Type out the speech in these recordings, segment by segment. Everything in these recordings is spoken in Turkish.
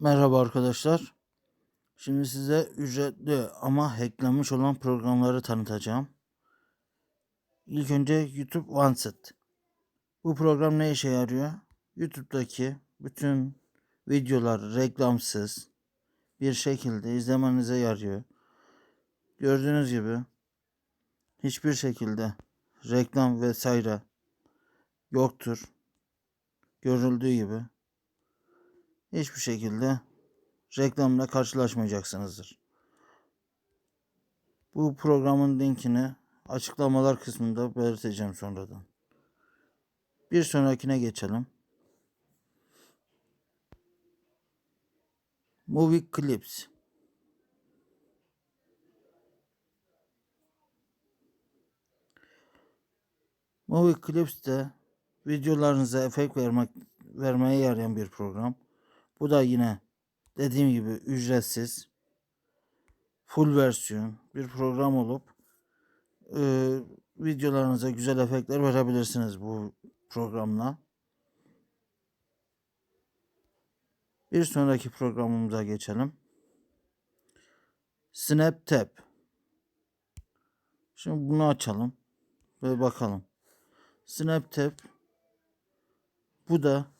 Merhaba arkadaşlar. Şimdi size ücretli ama hacklenmiş olan programları tanıtacağım. İlk önce YouTube OneSet. Bu program ne işe yarıyor? YouTube'daki bütün videolar reklamsız bir şekilde izlemenize yarıyor. Gördüğünüz gibi hiçbir şekilde reklam vesaire yoktur. Görüldüğü gibi hiçbir şekilde reklamla karşılaşmayacaksınızdır. Bu programın linkini açıklamalar kısmında belirteceğim sonradan. Bir sonrakine geçelim. Movie Clips. Movie Clips de videolarınıza efekt vermek vermeye yarayan bir program. Bu da yine dediğim gibi ücretsiz full versiyon bir program olup e, videolarınıza güzel efektler verebilirsiniz bu programla. Bir sonraki programımıza geçelim. SnapTap. Şimdi bunu açalım ve bakalım. SnapTap bu da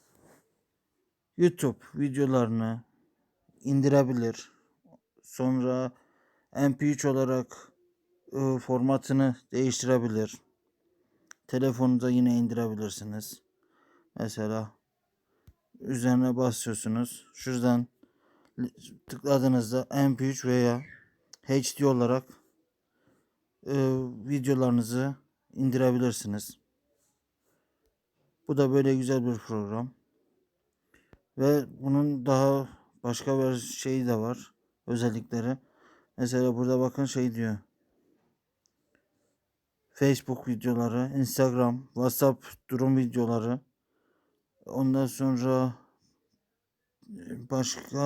YouTube videolarını indirebilir. Sonra MP3 olarak e, formatını değiştirebilir. Telefonunuza yine indirebilirsiniz. Mesela üzerine basıyorsunuz. Şuradan tıkladığınızda MP3 veya HD olarak e, videolarınızı indirebilirsiniz. Bu da böyle güzel bir program. Ve bunun daha başka bir şeyi de var. Özellikleri. Mesela burada bakın şey diyor. Facebook videoları, Instagram, WhatsApp durum videoları. Ondan sonra başka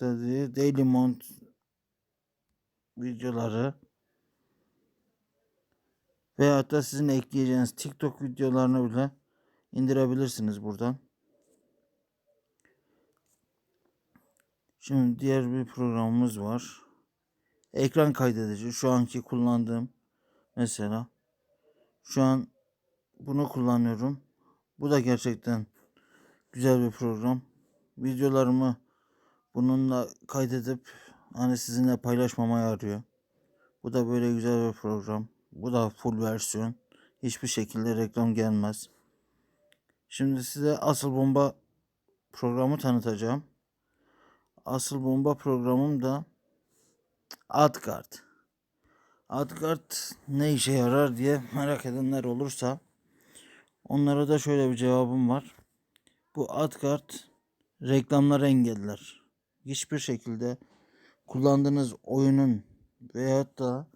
dedi Daily Mont videoları veya da sizin ekleyeceğiniz TikTok videolarını bile indirebilirsiniz buradan. Şimdi diğer bir programımız var. Ekran kaydedici. Şu anki kullandığım mesela. Şu an bunu kullanıyorum. Bu da gerçekten güzel bir program. Videolarımı bununla kaydedip hani sizinle paylaşmama yarıyor. Bu da böyle güzel bir program. Bu da full versiyon. Hiçbir şekilde reklam gelmez. Şimdi size asıl bomba programı tanıtacağım. Asıl bomba programım da AdGuard. AdGuard ne işe yarar diye merak edenler olursa onlara da şöyle bir cevabım var. Bu AdGuard reklamları engeller. Hiçbir şekilde kullandığınız oyunun veyahut da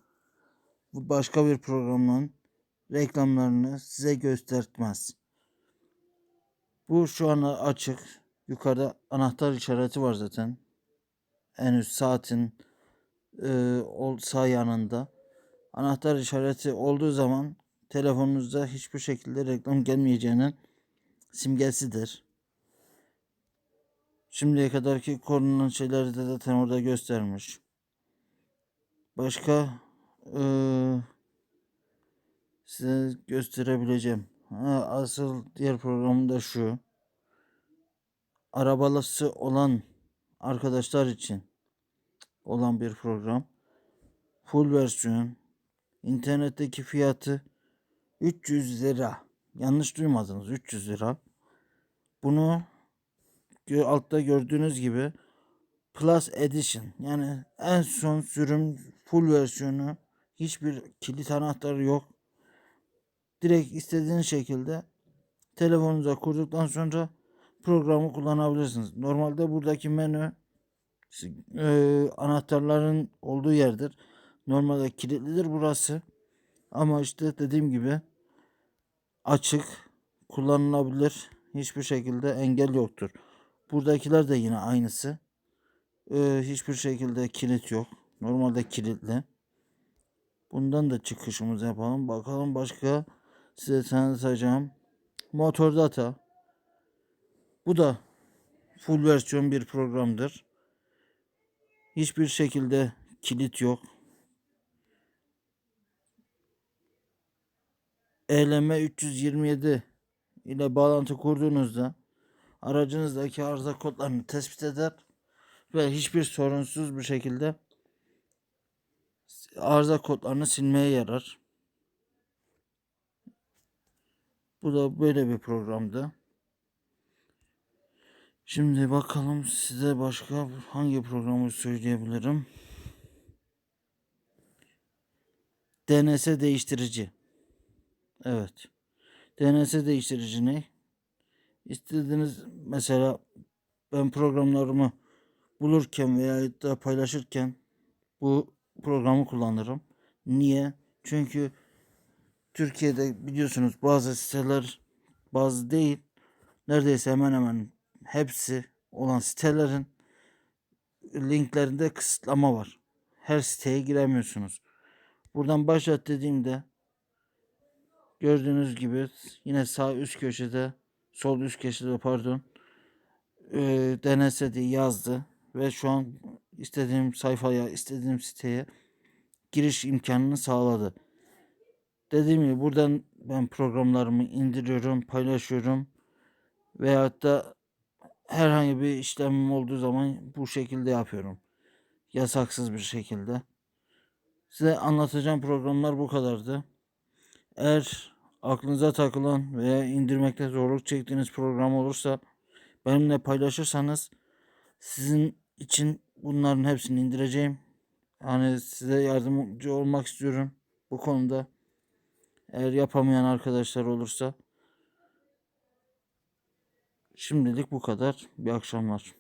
başka bir programın reklamlarını size göstermez. Bu şu an açık. Yukarıda anahtar işareti var zaten. En üst saatin e, sağ yanında. Anahtar işareti olduğu zaman telefonunuzda hiçbir şekilde reklam gelmeyeceğinin simgesidir. Şimdiye kadarki konulan şeyleri de zaten orada göstermiş. Başka e, size gösterebileceğim. Ha, asıl diğer programım da şu. Arabalısı olan arkadaşlar için olan bir program. Full versiyon. İnternetteki fiyatı 300 lira. Yanlış duymadınız 300 lira. Bunu altta gördüğünüz gibi Plus Edition yani en son sürüm full versiyonu hiçbir kilit anahtarı yok. Direkt istediğiniz şekilde telefonunuza kurduktan sonra programı kullanabilirsiniz. Normalde buradaki menü e, anahtarların olduğu yerdir. Normalde kilitlidir burası. Ama işte dediğim gibi açık kullanılabilir. Hiçbir şekilde engel yoktur. Buradakiler de yine aynısı. Ee, hiçbir şekilde kilit yok. Normalde kilitli. Bundan da çıkışımızı yapalım. Bakalım başka size tanıtacağım. Motor data. Bu da full versiyon bir programdır. Hiçbir şekilde kilit yok. ELM 327 ile bağlantı kurduğunuzda aracınızdaki arıza kodlarını tespit eder ve hiçbir sorunsuz bir şekilde arıza kodlarını silmeye yarar. Bu da böyle bir programdı. Şimdi bakalım size başka hangi programı söyleyebilirim. DNS değiştirici. Evet. DNS değiştirici ne? İstediğiniz mesela ben programlarımı bulurken veya da paylaşırken bu programı kullanırım. Niye? Çünkü Türkiye'de biliyorsunuz bazı siteler bazı değil neredeyse hemen hemen hepsi olan sitelerin linklerinde kısıtlama var. Her siteye giremiyorsunuz. Buradan başlat dediğimde gördüğünüz gibi yine sağ üst köşede sol üst köşede pardon e, DNS diye yazdı ve şu an istediğim sayfaya istediğim siteye giriş imkanını sağladı. Dediğim gibi buradan ben programlarımı indiriyorum, paylaşıyorum veyahut da herhangi bir işlemim olduğu zaman bu şekilde yapıyorum. Yasaksız bir şekilde. Size anlatacağım programlar bu kadardı. Eğer aklınıza takılan veya indirmekte zorluk çektiğiniz program olursa benimle paylaşırsanız sizin için bunların hepsini indireceğim. Hani size yardımcı olmak istiyorum bu konuda. Eğer yapamayan arkadaşlar olursa şimdilik bu kadar. Bir akşamlar.